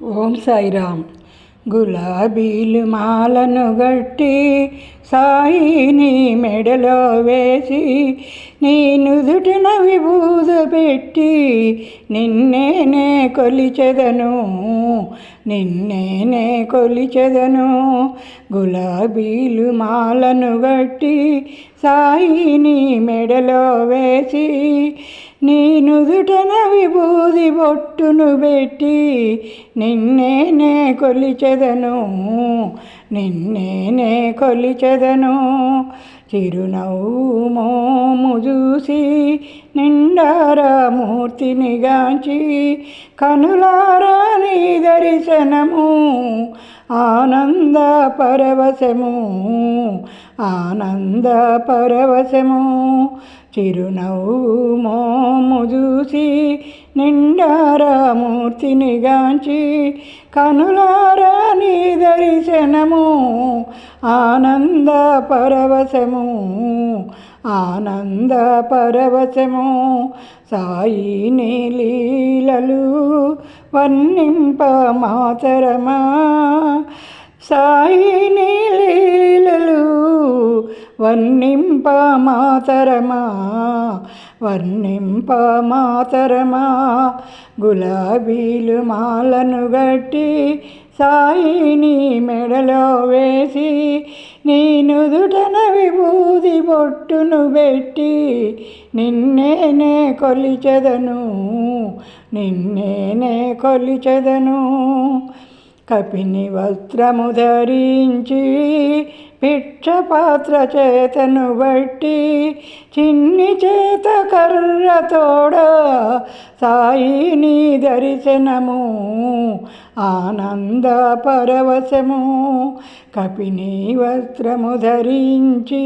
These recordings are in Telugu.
ఓం సాయిరామ్ గులాబీలు మాలను గట్టి సాయిని మెడలో వేసి నేనుదుటిన విభూద పెట్టి నిన్నేనే కొలిచెదను. నిన్నేనే కొలిచెదను. గులాబీలు మాలను గట్టి సాయిని మెడలో వేసి నీ నుదుటన విభూది బొట్టును పెట్టి నిన్నేనే కొలిచెదను. నిన్నేనే కొలిచెదను. చిరునవ్వు మోము చూసి నిండారా మూర్తిని గాంచి కనులారా నీ దర్శనము. ఆనంద పరవశము ఆనంద పరవశము. చిరునవ్వు మోము చూసి నిండారామూర్తిని గాంచి కనులారా నీ దర్శనము. ఆనంద పరవశము ఆనంద పరవశము. సాయి నీలీలలు వర్ణింప మాతరమా సాయి నీలీలలు వర్ణింప మాతరమా వర్ణింప మాతరమా గులాబీలు మాలను గట్టి సాయిని మెడలో వేసి నీ నుదుటన విభూది బొట్టును పెట్టి నిన్నేనే కొలిచెదను నిన్నేనే కొలిచెదను. కపిని వస్త్రము ధరించి పిక్షపాత్ర చేతను బట్టి చిన్ని చేత కర్ర తోడ సాయిని దర్శనము ఆనంద పరవశము కపిని వస్త్రము ధరించి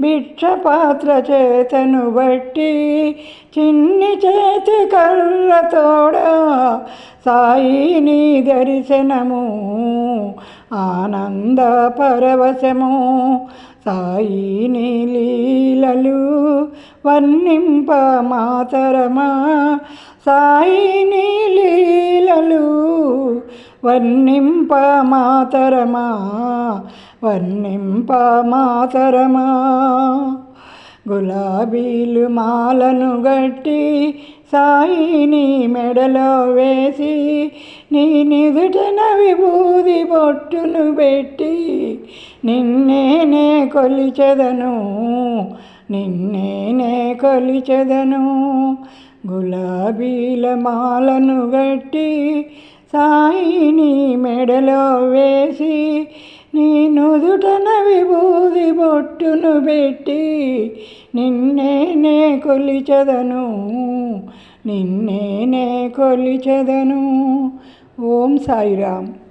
భిక్షపాత్ర చేతను బట్టి చిన్ని చేతి కర్ర తోడ సాయిని దర్శనము ఆనంద పరవశము సాయిని లీలలు వర్ణింప మాతరమా? సాయిని లీలలు వర్ణింప మాతరమా? వర్ణింప మాతరమా? గులాబీలు మాలను గట్టి సాయిని మెడలో వేసి నీ నిదుటన విభూది బొట్టును పెట్టి నిన్నేనే కొలిచెదను నిన్నేనే కొలిచెదను. గులాబీల మాలను గట్టి సాయిని మెడలో వేసి నీ నుదుటన విభూది బొట్టును పెట్టి నిన్నేనే కొలిచెదను నిన్నేనే కొలిచెదను. ఓం సాయిరామ్.